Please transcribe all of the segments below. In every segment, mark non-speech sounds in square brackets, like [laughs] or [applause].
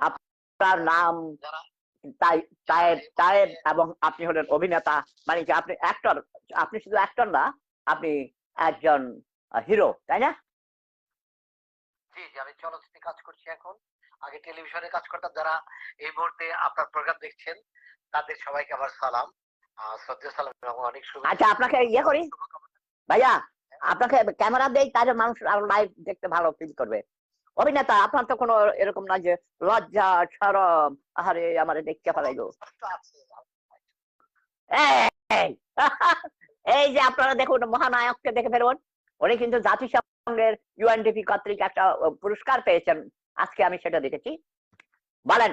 আপনার নাম তাই এবং আপনি হলেন অভিনেতা মানে কি আপনি অ্যাক্টর আপনি শুধু অ্যাক্টর না আপনি একজন হিরো তাই না? জি জি আমি চলচ্চিত্রে কাজ করছি এখন। আগে টেলিভিশনে কাজ করতাম যারা এই মুহূর্তে আপনার প্রোগ্রাম দেখছেন তাদের সবাইকে আমার সালাম। আহ, শ্রদ্ধেয় সালাম এবং অনেক শুভেচ্ছা। আচ্ছা আপনাকে ইয়ে করি? ভাইয়া আপনাকে ক্যামেরা দেই তাহলে মানুষ লাইভ দেখতে ভালো ফিল করবে। অভিনেতা, আপনার তো কোনো এরকম না যে লজ্জা, সরম আরে আমার দেখতে ফেলাইলো এই যে আপনারা দেখুন, মহানায়ককে দেখে ফেলুন। উনি কিন্তু জাতিসংঘের ইউএনডিপি কর্তৃক একটা পুরস্কার পেয়েছেন। আজকে আমি সেটা দেখেছি। বলেন,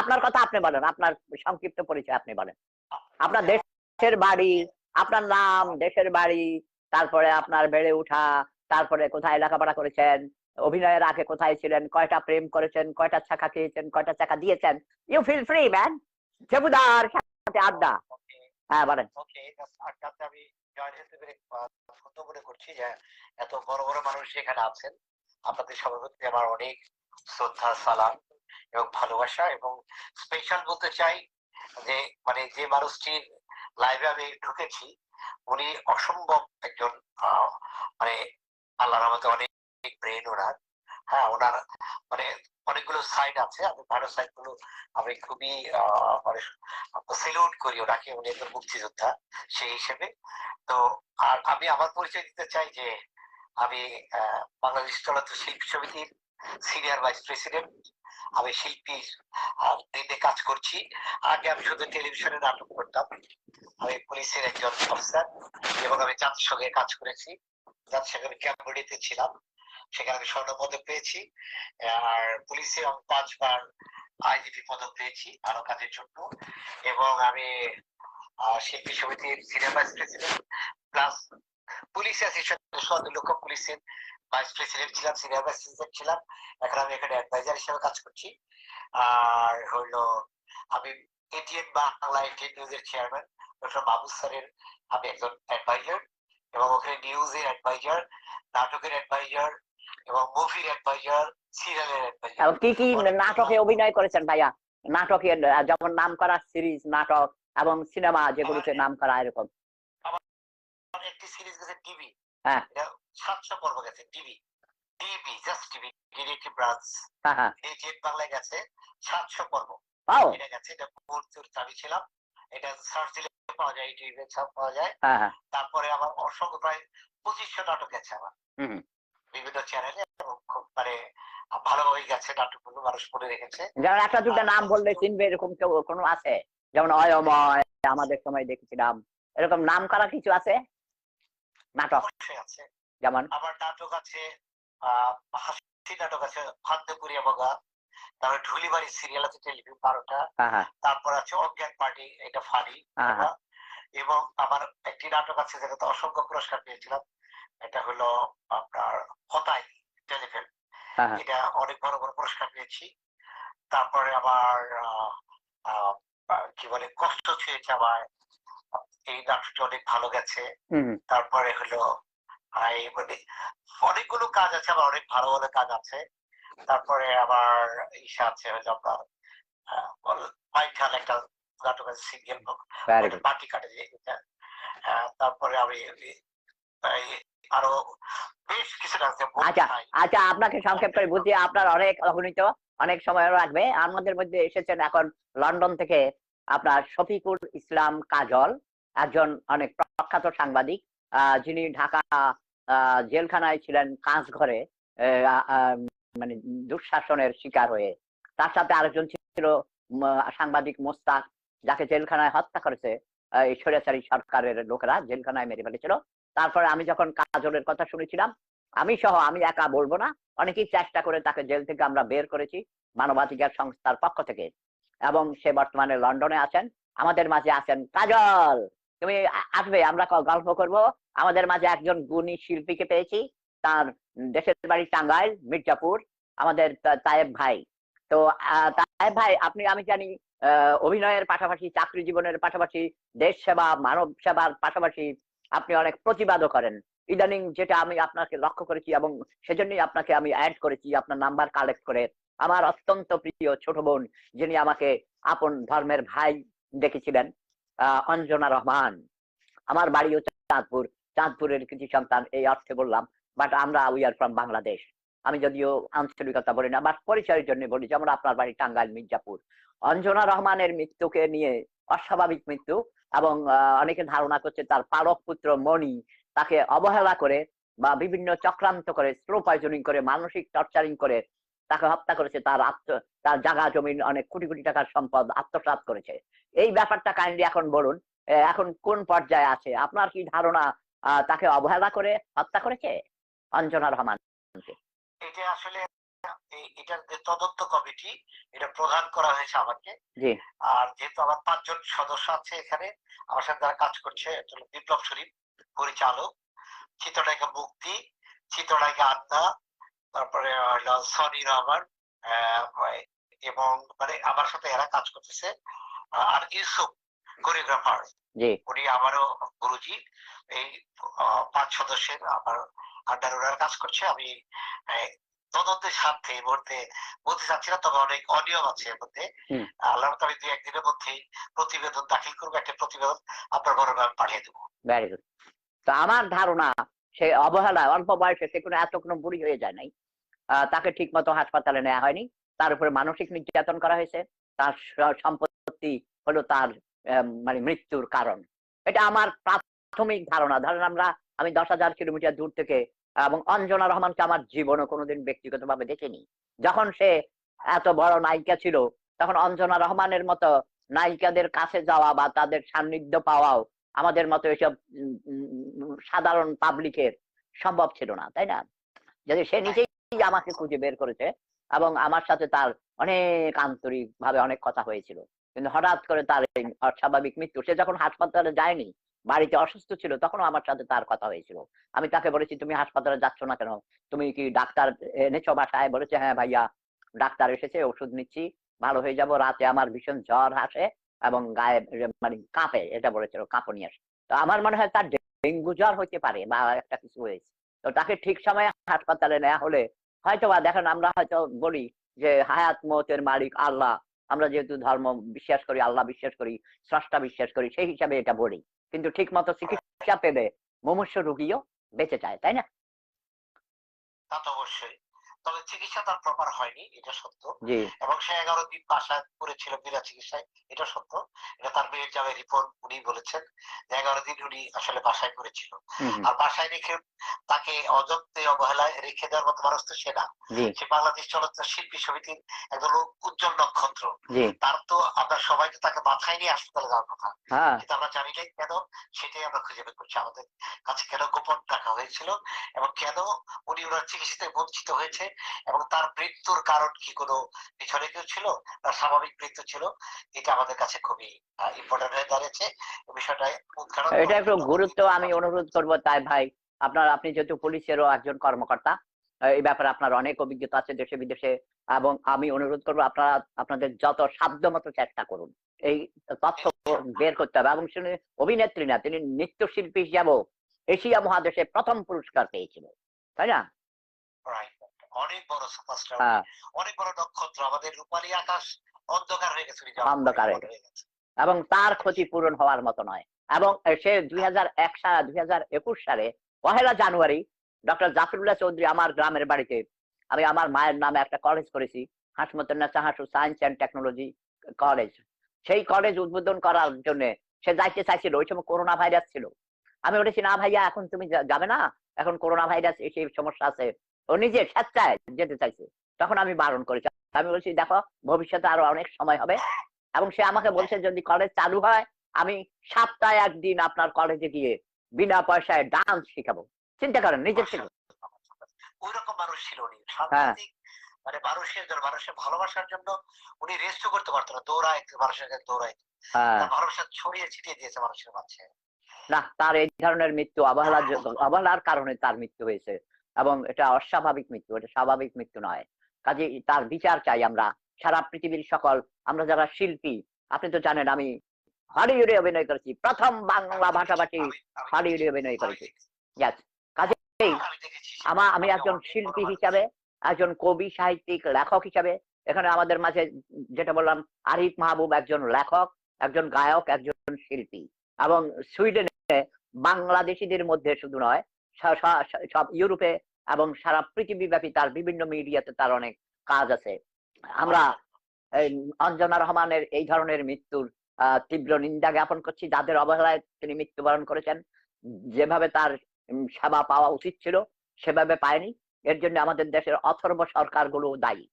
আপনার কথা আপনি বলেন, আপনার সংক্ষিপ্ত পরিচয় আপনি বলেন। আপনার দেশের বাড়ি, আপনার নাম, দেশের বাড়ি, তারপরে আপনার বেড়ে ওঠা, তারপরে কোথায় লেখাপড়া করেছেন অভিনয়ের আগে কোথায় ছিলেন কয়টা প্রেম করেছেন কয়টা চাকা খেয়েছেন কয়টা চাকা দিয়েছেন? ইউ ফিল ফ্রি ম্যান সেবুদার সাথে আড্ডা। হ্যাঁ বলেন। আমি মনে করছি যে এত বড় বড় মানুষ এখানে আছেন। আপনাদের সবার প্রতি আমার অনেক শ্রদ্ধা সালাম এবং ভালোবাসা এবং স্পেশাল বলতে চাই যে মানে যে মানুষটির লাইভে আমি ঢুকেছি উনি অসম্ভব একজন মানে আল্লাহর আমাকে অনেক ব্রেন ওনার হ্যাঁ ওনার মানে অনেকগুলো সাইড আছে, আমি ভালো সাইডগুলো আমি খুবই মানে সেলুট করি ওনাকে, উনি একজন মুক্তিযোদ্ধা সেই হিসেবে। তো আর আমি আমার পরিচয় দিতে চাই যে আমি বাংলাদেশ চলচ্চিত্র শিল্পী সমিতির সিনিয়র ভাইস প্রেসিডেন্ট আমি শিল্পী দিনে কাজ করছি। আগে আমি শুধু টেলিভিশনে নাটক করতাম। আমি পুলিশের একজন অফিসার এবং আমি জাতিসংঘে কাজ করেছি। জাতিসংঘের ক্যাম্বোডিতে ছিলাম। সেখানে আমি স্বর্ণ পদক পেয়েছি, আর পুলিশে আমি পাঁচবার আইজিপি পদক পেয়েছি আরও কাজের জন্য। এবং আমি শিল্পী সমিতির senior vice president plus police association সদর লক্ষ পুলিশের ভাইস প্রেসিডেন্ট ছিলাম সিনিয়র ভাইস প্রেসিডেন্ট ছিলাম। এখন আমি এখানে অ্যাডভাইজার হিসেবে কাজ করছি। আর হইল, আমি এটিএন বাংলা এটিএন নিউজের চেয়ারম্যান ডক্টর মাহবুব স্যারের, আমি একজন অ্যাডভাইজার এবং ওখানে নিউজের অ্যাডভাইজার নাটকের অ্যাডভাইজার এবং মুভির অ্যাডভাইজার সিরিয়ালের অ্যাডভাইজার এবং কি কি নাটকে অভিনয় করেছেন ভাইয়া? নাটকে যেমন নাম করা সিরিজ নাটক এবং সিনেমা যেগুলোতে নাম করা এরকম। একটি সিরিজ গেছে টিভি হ্যাঁ। সাতশো পর্ব গেছে TV TV just TV directive branch এই যে বাংলায় গেছে সাতশো পর্ব। এটা গেছে এটা মূর্তির চাবি ছিলাম। এটা সার্চ দিলে পাওয়া যায় ইউটিউবে সব পাওয়া যায়। হ্যাঁ হ্যাঁ। তারপরে আমার অসংখ্য প্রায় পঁচিশশো নাটক গেছে আমার। বিভিন্ন চ্যানেলে খুব মানে ভালো হয়ে গেছে নাটকগুলো মানুষ পড়ে রেখেছে। যেমন একটা দুটো নাম বললে চিনবে এরকম কেউ কোনো আছে? যেমন অয়ময় আমাদের সময় দেখেছিলাম। এরকম নাম করা কিছু আছে? নাটক? আছে। যেমন? আমার নাটক আছে হাসি নাটক আছে ফান্দপুরিয়া বগা। তারপরে ঢুলিবাড়ি সিরিয়াল আছে টেলিভিশন বারোটা। হ্যাঁ হ্যাঁ। তারপর আছে অজ্ঞান পার্টি এটা ফানি হ্যাঁ। এবং আমার একটি নাটক আছে যেটাতে অসংখ্য পুরস্কার পেয়েছিলাম। এটা হলো আপনার হতাই টেলিফিল্ম হ্যাঁ হ্যাঁ। এটা অনেক বড় বড় পুরস্কার পেয়েছি। তারপরে আবার কি বলে কষ্ট ছুঁয়েছে আমার এই নাটকটি অনেক ভালো গেছে। তারপরে হলো এই মানে অনেকগুলো কাজ আছে আবার অনেক ভালো ভালো কাজ আছে। তারপরে আবার ইসা আছে হলো আপনার একটা নাটক আছে very good. কাটে তারপরে আমি আরও বেশ কিছু আচ্ছা আচ্ছা আপনাকে সংক্ষেপ করে বুঝি আপনার অনেক অগণিত অনেক সময় লাগবে। আমাদের মধ্যে এসেছেন এখন লন্ডন থেকে আপনার শফিকুল ইসলাম কাজল একজন অনেক প্রখ্যাত সাংবাদিক যিনি ঢাকা জেলখানায় ছিলেন কাঁচ ঘরে মানে দুঃশাসনের শিকার হয়ে। তার সাথে আরেকজন ছিল সাংবাদিক মোস্তাক যাকে জেলখানায় হত্যা করেছে এই সরকারের লোকেরা জেলখানায় মেরে ফেলেছিল। তারপরে আমি যখন কাজলের কথা শুনেছিলাম, আমি সহ আমি একা বলব না, অনেকেই চেষ্টা করে তাকে জেল থেকে আমরা বের করেছি, মানবাধিকার সংস্থার পক্ষ থেকে। এবং সে বর্তমানে লন্ডনে আছেন, আমাদের মাঝে আছেন কাজল। তুমি আসবে, আমরা গল্প করব। আমাদের মাঝে একজন গুণী শিল্পীকে পেয়েছি, তার দেশের বাড়ি টাঙ্গাইল, মির্জাপুর, আমাদের তায়েব ভাই। তো তায়েব ভাই, আপনি, আমি জানি অভিনয়ের পাশাপাশি, চাকরি জীবনের পাশাপাশি, দেশ সেবা, মানব সেবার পাশাপাশি আপনি অনেক প্রতিবাদও করেন। ইদানিং যেটা আমি আপনাকে লক্ষ্য করেছি এবং সেজন্যই আপনাকে আমি অ্যাড করেছি আপনার নাম্বার কালেক্ট করে। আমার অত্যন্ত প্রিয় ছোট বোন যিনি আমাকে আপন ধর্মের ভাই ডেকেছিলেন আহ, অঞ্জনা রহমান। আমার বাড়ি হচ্ছে চাঁদপুর। চাঁদপুরের কিছু সন্তান এই অর্থে বললাম বাট আমরা উই আর ফ্রম বাংলাদেশ আমি যদিও আঞ্চলিকতা বলি না বাট পরিচয়ের জন্য বলি যেমন আপনার বাড়ি টাঙ্গাইল মির্জাপুর। অঞ্জনা রহমানের মৃত্যুকে নিয়ে অস্বাভাবিক মৃত্যু। এবং অনেকে ধারণা করছে তার পালক পুত্র মণি তাকে অবহেলা করে বা বিভিন্ন চক্রান্ত করে স্লো করে, মানসিক টর্চারিং করে, তাকে হত্যা করেছে, তার আত্ম, তার জাগা জমিন অনেক কোটি কোটি টাকার সম্পদ আত্মসাৎ করেছে। এই ব্যাপারটা কাইন্ডলি এখন বলুন এখন কোন পর্যায়ে আছে? আপনার কি ধারণা তাকে অবহেলা করে হত্যা করেছে? অঞ্জনা রহমান। এটা আসলে এটার যে তদন্ত কমিটি এটা প্রদান করা হয়েছে আমাকে। আর যেহেতু আমার পাঁচজন সদস্য আছে এখানে আমার সাথে যারা কাজ করছে বিপ্লব শরীফ পরিচালক চিত্রনায়িকা মুক্তি চিত্রনায়িকা আন্না তারপরে হলো সনি রহমান এবং মানে আমার সাথে এরা কাজ করতেছে আর ইউসুফ কোরিওগ্রাফার। উনি আমারও গুরুজি। এই পাঁচ সদস্যের আমার আন্ডার কাজ করছে। আমি তদন্তের স্বার্থে এই মুহূর্তে বলতে চাচ্ছি না তবে অনেক অনিয়ম আছে এর মধ্যে। আল্লাহ আমি দুই একদিনের মধ্যেই প্রতিবেদন দাখিল করব একটা প্রতিবেদন আপনার বড় ভাবে পাঠিয়ে দেবো। ভেরি গুড তো আমার ধারণা সে অবহেলা অল্প বয়সে সে কোনো এত কোনো বুড়ি হয়ে যায় নাই। তাকে ঠিক মতো হাসপাতালে নেওয়া হয়নি। তার উপরে মানসিক নির্যাতন করা হয়েছে। তার সম্পত্তি হলো তার মানে মৃত্যুর কারণ। এটা আমার প্রাথমিক ধারণা। ধরেন আমরা আমি দশ হাজার কিলোমিটার দূর থেকে এবং অঞ্জনা রহমানকে আমার জীবনে কোনোদিন ব্যক্তিগতভাবে দেখিনি। যখন সে এত বড় নায়িকা ছিল তখন অঞ্জনা রহমানের মতো নায়িকাদের কাছে যাওয়া বা তাদের সান্নিধ্য পাওয়াও আমাদের মতো এসব সাধারণ পাবলিকের সম্ভব ছিল না তাই না? যদি সে নিজেই আমাকে খুঁজে বের করেছে এবং আমার সাথে তার অনেক আন্তরিক ভাবে অনেক কথা হয়েছিল কিন্তু হঠাৎ করে তার এই অস্বাভাবিক মৃত্যু সে যখন হাসপাতালে যায়নি বাড়িতে অসুস্থ ছিল, তখনও আমার সাথে তার কথা হয়েছিল। আমি তাকে বলেছি, তুমি হাসপাতালে যাচ্ছ না কেন? তুমি কি ডাক্তার এনেছো বাসায়? বলেছে হ্যাঁ ভাইয়া, ডাক্তার এসেছে, ওষুধ নিচ্ছি, ভালো হয়ে যাব। রাতে আমার ভীষণ জ্বর আসে এবং গায়ে মানে কাঁপে, এটা বলেছিল, কাঁপুনি আসে। তো আমার মনে হয় তার ডেঙ্গু জ্বর হতে পারে বা একটা কিছু হয়েছে। তো তাকে ঠিক সময়ে হাসপাতালে নেওয়া হলে হয়তো বা দেখেন আমরা হয়তো বলি যে, হায়াত মতের মালিক আল্লাহ। আমরা যেহেতু ধর্ম বিশ্বাস করি, আল্লাহ বিশ্বাস করি, স্রষ্টা বিশ্বাস করি, সেই হিসাবে এটা বলি। কিন্তু ঠিক মতো চিকিৎসা পেলে মুমূর্ষ রুগীও বেঁচে যায় তাই না? তা তো অবশ্যই। তবে চিকিৎসা তার প্রপার হয়নি এটা সত্য। এবং সে এগারো দিন বাসায় করেছিল বিনা চিকিৎসায় এটা সত্য। এটা তার মেয়ের যাবে রিপোর্ট উনি বলেছেন যে এগারো দিন উনি আসলে বাসায় করেছিল আর বাসায় রেখে তাকে অযত্নে অবহেলায় রেখে দেওয়ার মতো মানুষ তো সে না। সে বাংলাদেশ চলচ্চিত্র শিল্পী সমিতির একজন উজ্জ্বল নক্ষত্র। তার তো আমরা সবাই তো তাকে মাথায় নিয়ে হাসপাতালে যাওয়ার কথা। হ্যাঁ। কিন্তু আমরা জানি না কেন সেটাই আমরা খুঁজে বের করছি। আমাদের কাছে কেন গোপন রাখা হয়েছিল এবং কেন উনি ওনার চিকিৎসা থেকে বঞ্চিত হয়েছে এবং তার মৃত্যুর কারণ কি কোনো পিছনে কেউ ছিল? তার স্বাভাবিক মৃত্যু ছিল? এটা আমাদের কাছে খুবই ইম্পর্টেন্ট হয়ে দাঁড়িয়েছে। বিষয়টা উদ্ঘাটন এটা একটু গুরুত্ব আমি অনুরোধ করব তাই ভাই। আপনার আপনি যেহেতু পুলিশেরও একজন কর্মকর্তা এই ব্যাপারে আপনার অনেক অভিজ্ঞতা আছে দেশে বিদেশে এবং আমি অনুরোধ করব আপনারা আপনাদের যত সাধ্য মতো চেষ্টা করুন। এই তথ্য বের করতে হবে। এবং শুনে অভিনেত্রী না তিনি নৃত্যশিল্পী হিসাবেও এশিয়া মহাদেশে প্রথম পুরস্কার পেয়েছিল তাই না. অনেক বড় সুপারস্টার হ্যাঁ। অনেক বড় নক্ষত্র আমাদের রূপালী আকাশ অন্ধকার হয়ে গেছে অন্ধকার হয়ে হয়ে গেছে। এবং তার ক্ষতিপূরণ হওয়ার মতো নয়। এবং সে দুই হাজার এক সাল দুই হাজার একুশ সালে পহেলা জানুয়ারি ডক্টর জাফরুল্লাহ চৌধুরী আমার গ্রামের বাড়িতে আমি আমার মায়ের নামে একটা কলেজ করেছি Hasmatullah Hasu science and technology college সেই কলেজ উদ্বোধন করার জন্য সে যাইতে চাইছিল ওই সময় করোনা ভাইরাস ছিল। আমি বলেছি না ভাইয়া এখন তুমি যাবে না? এখন করোনা ভাইরাস এই সমস্যা আছে। ও নিজে স্বেচ্ছায় যেতে চাইছে। তখন আমি বারণ করেছি। আমি বলছি দেখো ভবিষ্যতে আরও অনেক সময় হবে এবং সে আমাকে বলছে যদি কলেজ চালু হয় আমি সপ্তাহে একদিন আপনার কলেজে গিয়ে বিনা পয়সায় ডান্স শিখাবো। চিন্তা করেন নিজের থেকে ওই রকম মানুষ ছিল উনি। হ্যাঁ। মানে মানুষের জন্য মানুষের ভালোবাসার জন্য উনি রেস্টও করতে পারতো না দৌড়ায় মানুষের কাছে দৌড়ায়। হ্যাঁ। তার ভালোবাসা ছড়িয়ে ছিটিয়ে দিয়েছে মানুষের মাঝে। না তার এই ধরনের মৃত্যু অবহেলার অবহেলার কারণে তার মৃত্যু হয়েছে। এবং এটা অস্বাভাবিক মৃত্যু, এটা স্বাভাবিক মৃত্যু নয়। কাজে তার বিচার চাই আমরা, সারা পৃথিবীর সকল, আমরা যারা শিল্পী, আপনি তো জানেন আমি হলিউডে অভিনয় করেছি, প্রথম বাংলা ভাষাভাষী হলিউডে অভিনয় করেছি। আমি আমার আমি একজন শিল্পী হিসাবে, একজন কবি, সাহিত্যিক, লেখক হিসাবে, এখানে আমাদের মাঝে যেটা বললাম, আরিফ মাহবুব একজন লেখক, একজন গায়ক, একজন শিল্পী। এবং সুইডেনে বাংলাদেশিদের মধ্যে শুধু নয় সব ইউরোপে এবং সারা পৃথিবীব্যাপী তার বিভিন্ন মিডিয়াতে তার অনেক কাজ আছে। আমরা অঞ্জনা রহমানের এই ধরনের মৃত্যুর তীব্র নিন্দা জ্ঞাপন করছি। যাদের অবহেলায় তিনি মৃত্যুবরণ করেছেন, যেভাবে তার সেবা পাওয়া উচিত ছিল, সেভাবে পায়নি। এর জন্য আমাদের দেশের অথর্ব সরকারগুলো দায়ী।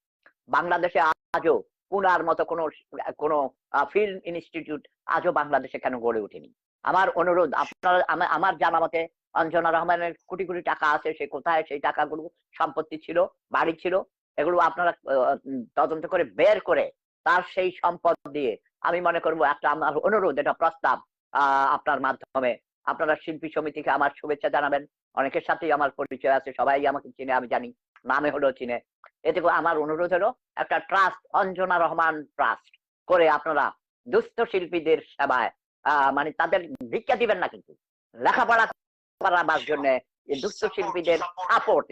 বাংলাদেশে আজও পুনার মতো কোনো কোনো ফিল্ম ইনস্টিটিউট আজও বাংলাদেশে কেন গড়ে ওঠেনি? আমার অনুরোধ, আপনার, আমা- আমার জানা মতে অঞ্জনা রহমানের কোটি কোটি টাকা আছে সে কোথায়? সেই টাকাগুলো সম্পত্তি ছিল বাড়ি ছিল এগুলো আপনারা তদন্ত করে বের করে তার সেই সম্পদ দিয়ে আমি মনে করব একটা আমার অনুরোধ এটা প্রস্তাব আপনার মাধ্যমে। আপনারা শিল্পী সমিতিকে আমার শুভেচ্ছা জানাবেন। অনেকের সাথেই আমার পরিচয় আছে সবাই আমাকে চিনে আমি জানি নামে হলো চিনে। এতে আমার অনুরোধ হলো একটা ট্রাস্ট অঞ্জনা রহমান ট্রাস্ট করে আপনারা দুস্থ শিল্পীদের সেবায় আহ, মানে তাদের ভিক্ষা দিবেন না কিন্তু। লেখাপড়া করাবার জন্য এই শিল্পীদের সাপোর্ট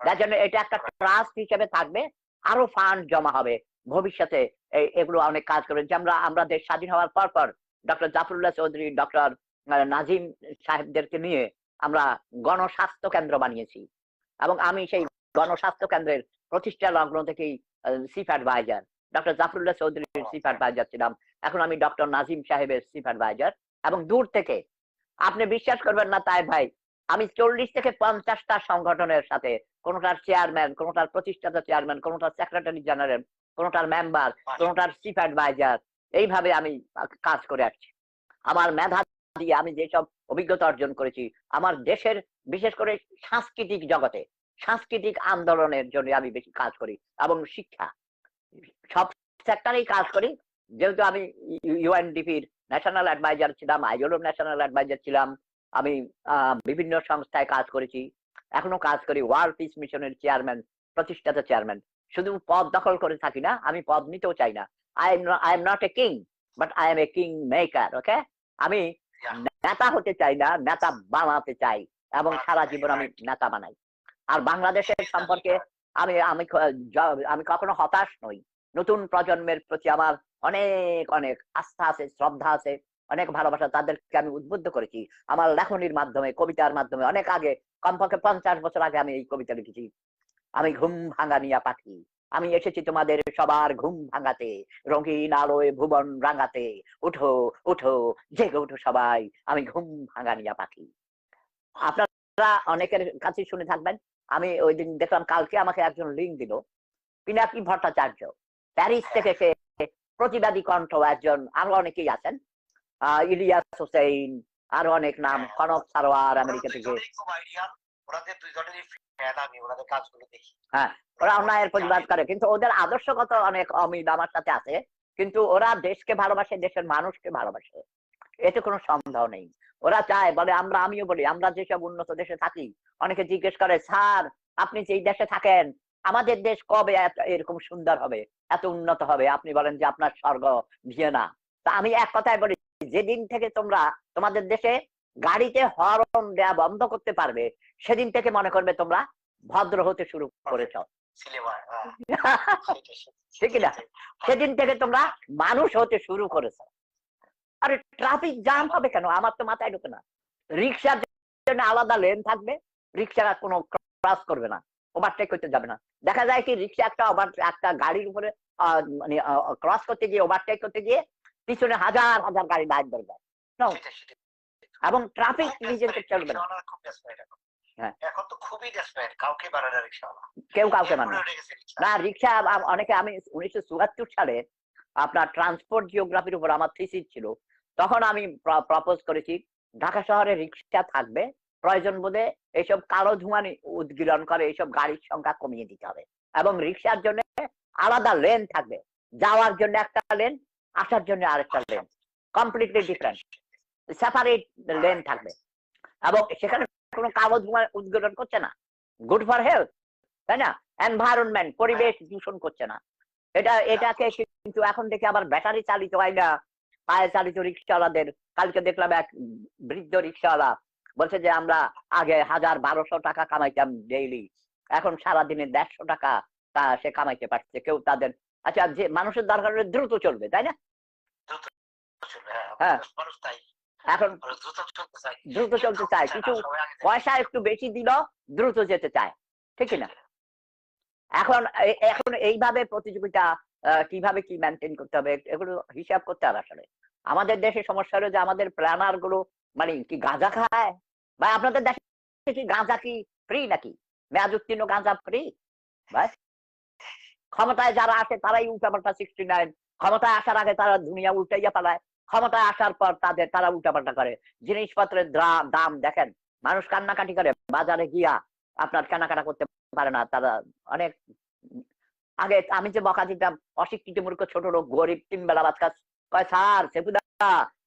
যার জন্য এটা একটা ট্রাস্ট হিসেবে থাকবে, আরও ফান্ড জমা হবে। ভবিষ্যতে এগুলো অনেক কাজ করবে। যে আমরা আমরা দেশ স্বাধীন হওয়ার পর পর ডক্টর জাফরুল্লাহ চৌধুরী, ডক্টর নাজিম সাহেবদেরকে নিয়ে আমরা গণস্বাস্থ্য কেন্দ্র বানিয়েছি। এবং আমি সেই গণস্বাস্থ্য কেন্দ্রের প্রতিষ্ঠা লগ্ন থেকেই চিফ অ্যাডভাইজার ডক্টর জাফরুল্লাহ চৌধুরীর চিফ অ্যাডভাইজার ছিলাম। এখন আমি ডক্টর নাজিম সাহেবের চিফ অ্যাডভাইজার এবং দূর থেকে আপনি বিশ্বাস করবেন না তাই ভাই। আমি চল্লিশ থেকে পঞ্চাশটা সংগঠনের সাথে, কোনটার চেয়ারম্যান কোনোটার প্রতিষ্ঠাতা চেয়ারম্যান কোনোটার সেক্রেটারি জেনারেল কোনটার মেম্বার কোনোটার চিফ অ্যাডভাইজার এইভাবে আমি কাজ করে আসছি। আমার মেধা দিয়ে আমি যেসব অভিজ্ঞতা অর্জন করেছি, আমার দেশের বিশেষ করে সাংস্কৃতিক জগতে, সাংস্কৃতিক আন্দোলনের জন্য আমি বেশি কাজ করি এবং শিক্ষা। সব সেক্টরেই কাজ করি। যেহেতু আমি ইউএনডিপির ন্যাশনাল অ্যাডভাইজার ছিলাম আইএলও ন্যাশনাল অ্যাডভাইজার ছিলাম আমি বিভিন্ন সংস্থায় কাজ করেছি এখনও কাজ করি ওয়ার্ল্ড পিস মিশনের চেয়ারম্যান প্রতিষ্ঠাতা চেয়ারম্যান শুধু পদ দখল করে থাকি না আমি পদ নিতেও চাই না I am I am not a king but I am a king maker okay আমি নেতা হতে চাই না নেতা বানাতে চাই এবং সারা জীবন আমি নেতা বানাই। আর বাংলাদেশের সম্পর্কে আমি আমি আমি কখনো হতাশ নই। নতুন প্রজন্মের প্রতি আমার অনেক অনেক আস্থা আছে, শ্রদ্ধা আছে, অনেক ভালোবাসা তাদেরকে আমি উদ্বুদ্ধ করেছি। আমার লেখনির মাধ্যমে, কবিতার মাধ্যমে, অনেক আগে, কমপক্ষে পঞ্চাশ বছর আগে আমি এই কবিতা লিখেছি। আমি ঘুম ভাঙানিয়া পাখি, আমি এসেছি তোমাদের সবার ঘুম ভাঙাতে, রঙিন আলোয় ভুবন রাঙাতে। উঠো উঠো, জেগে উঠো সবাই, আমি ঘুম ভাঙানিয়া পাখি। আপনারা অনেকের কাছে শুনে থাকবেন, আমি ওই দিন দেখলাম, কালকে আমাকে একজন লিঙ্ক দিল, পিনাকি ভট্টাচার্য, প্যারিস থেকে সে প্রতিবাদী কণ্ঠ একজন আরও অনেকেই আছেন। ইলিয়াস হোসেন আরও অনেক নাম কনক সারোয়ার আমেরিকা থেকে। দুইজনেই খুব আইডিয়াল ওনাদের দুইজনেরই ফ্যান আমি ওনাদের কাজগুলো দেখি। হ্যাঁ ওরা অন্যায়ের প্রতিবাদ করে কিন্তু ওদের আদর্শগত অনেক অমিল আমার সাথে আছে কিন্তু ওরা দেশকে ভালোবাসে দেশের মানুষকে ভালোবাসে। এতে কোনো সন্দেহ নেই। ওরা চায় বলে আমরা আমিও বলি আমরা যেসব উন্নত দেশে থাকি অনেকে জিজ্ঞেস করে স্যার আপনি যেই দেশে থাকেন আমাদের দেশ কবে এরকম সুন্দর হবে এত উন্নত হবে? আপনি বলেন যে আপনার স্বর্গ ভিয়েনা। তা আমি এক কথায় বলি যেদিন থেকে তোমরা তোমাদের দেশে গাড়িতে হরন দেয়া বন্ধ করতে পারবে সেদিন থেকে মনে করবে তোমরা ভদ্র হতে শুরু করেছ। [laughs] ঠিক না? সেদিন থেকে তোমরা মানুষ হতে শুরু করেছ। আরে ট্রাফিক জ্যাম হবে কেন? আমার তো মাথায় ঢোকে না। রিক্সার জন্য আলাদা লেন থাকবে রিক্সা কোনো ক্রস করবে না। ওভারটেক করতে যাবে না দেখা যায় কি রিক্সা একটা ওভার একটা গাড়ির উপরে মানে ক্রস করতে গিয়ে ওভারটেক করতে গিয়ে পিছনে হাজার হাজার গাড়ি লাইন ধরে যায় এবং ট্রাফিক নিজেকে চলবে না এখন। হ্যাঁ। তো খুবই desperate, কাউকে বাড়ে না রিক্সাওয়ালা। কেউ কাউকে মানে। না রিক্সা অনেকে আমি উনিশশো চুয়াত্তর সালে আপনার ট্রান্সপোর্ট জিওগ্রাফির উপর আমার থিসিস ছিল তখন আমি প্রপোজ করেছি ঢাকা শহরে রিক্সা থাকবে প্রয়োজন বোধে এইসব কালো ধোঁয়া উদ্গীরণ করে এইসব গাড়ির সংখ্যা কমিয়ে দিতে হবে এবং রিক্সার জন্য আলাদা লেন থাকবে। যাওয়ার জন্য একটা লেন আসার জন্য আরেকটা lane completely different separate lane থাকবে। এবং সেখানে কোনো কালো ধোঁয়া উদ্গীরণ করছে না। গুড ফর হেলথ তাই না? এনভায়রনমেন্ট পরিবেশ দূষণ করছে না। এটা, এটাকে কিন্তু এখন দেখে আবার ব্যাটারি চালিত হয় না। পায়ে চালিত রিক্সাওয়ালাদের কালকে দেখলাম এক বৃদ্ধ রিক্সাওয়ালা বলছে যে আমরা আগে হাজার বারোশো টাকা কামাইতাম ডেইলি এখন সারাদিনে দেড়শো টাকা তা সে কামাইতে পারছে কেউ তাদের আচ্ছা যে মানুষের দরকার দ্রুত চলবে তাই না? হ্যাঁ, এখন দ্রুত চলতে চায়। না, কিছু পয়সা একটু বেশি দিল দ্রুত যেতে চায় ঠিক না? এখন এখন এইভাবে প্রতিযোগিতা আহ, কীভাবে কি মেনটেন করতে হবে এগুলো হিসাব করতে হবে আসলে। আমাদের দেশে সমস্যা হলো যে আমাদের প্ল্যানারগুলো মানে কি গাঁজা খায়? বা আপনাদের দেশে কি গাঁজা কি ফ্রি নাকি? মেয়াদ উত্তীর্ণ গাঁজা ফ্রি ভাই, ক্ষমতায় যারা আসে তারাই উল্টাপাল্টা সিক্সটি নাইন ক্ষমতায় আসার আগে তারা দুনিয়া উল্টাইয়া পালায়। ক্ষমতায় আসার পর তাদের, তারা উল্টাপাল্টা করে। জিনিসপত্রের দ্রা- দাম দেখেন, মানুষ কান্নাকাটি করে। বাজারে গিয়া আপনার কেনাকাটা করতে পারে না। তারা অনেক, আগে আমি যে বকা দিতাম, অশিক্ষিত মূর্খ ছোট লোক, গরিব, তিন বেলা খাস কয় স্যার সেপুদা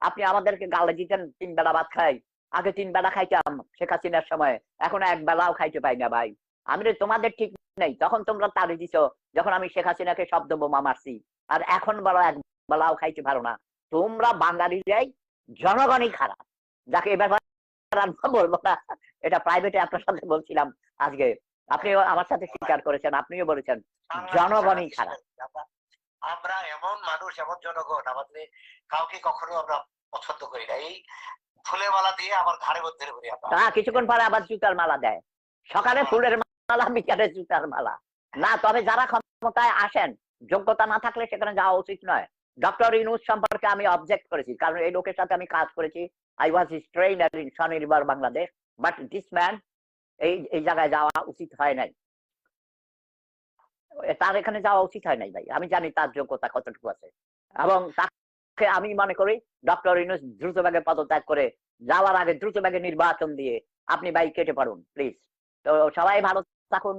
আপনি আমাদেরকে গালে দিতেন তিন বেলা ভাত খাই। আগে তিন বেলা খাইতাম শেখ হাসিনার সময়। এখন এক বেলাও খাইতে পাই না ভাই। আমি তোমাদের ঠিক নেই। তখন তোমরা তাড়ি দিছো যখন আমি শেখ হাসিনাকে শব্দ বোমা মারছি। আর এখন বলো এক বেলাও খাইতে পারো না। তোমরা বাঙালিরাই জনগণই খারাপ। যাকে এবার আর বলব না। এটা প্রাইভেটে আপনার সাথে বলছিলাম আজকে। আপনিও আমার সাথে স্বীকার করেছেন আপনিও বলেছেন জনগণই খারাপ। আমরা- এমন মানুষ, এমন জনগণ, আমাদের কাউকে কখনো আমরা পছন্দ করি না। এই ফুলে মালা দিয়ে আমার ঘাড়ে মধ্যে তা কিছুক্ষণ পরে আবার জুতার মালা দেয়। সকালে ফুলের মালা, বিকালে জুতার মালা। না, তবে যারা ক্ষমতায় আসেন, যোগ্যতা না থাকলে সেখানে যাওয়া উচিত নয়। ডক্টর ইনুস সম্পর্কে আমি অবজেক্ট করেছি, কারণ এই লোকের সাথে আমি কাজ করেছি। আই ওয়াজ ট্রেনার ইন স্বনির্ভর বাংলাদেশ বাট দিস ম্যান এই এই জায়গায় যাওয়া উচিত হয় নাই। তার এখানে যাওয়া উচিত হয় নাই ভাই। আমি জানি তার যোগ্যতা কতটুকু আছে। এবং তাকে আমি মনে করি ডক্টর ইনুস দ্রুত ব্যাগে পদত্যাগ করে যাওয়ার আগে দ্রুত ব্যাগে নির্বাচন দিয়ে আপনি ভাই কেটে পড়ুন প্লিজ তো সবাই ভালো থাকুন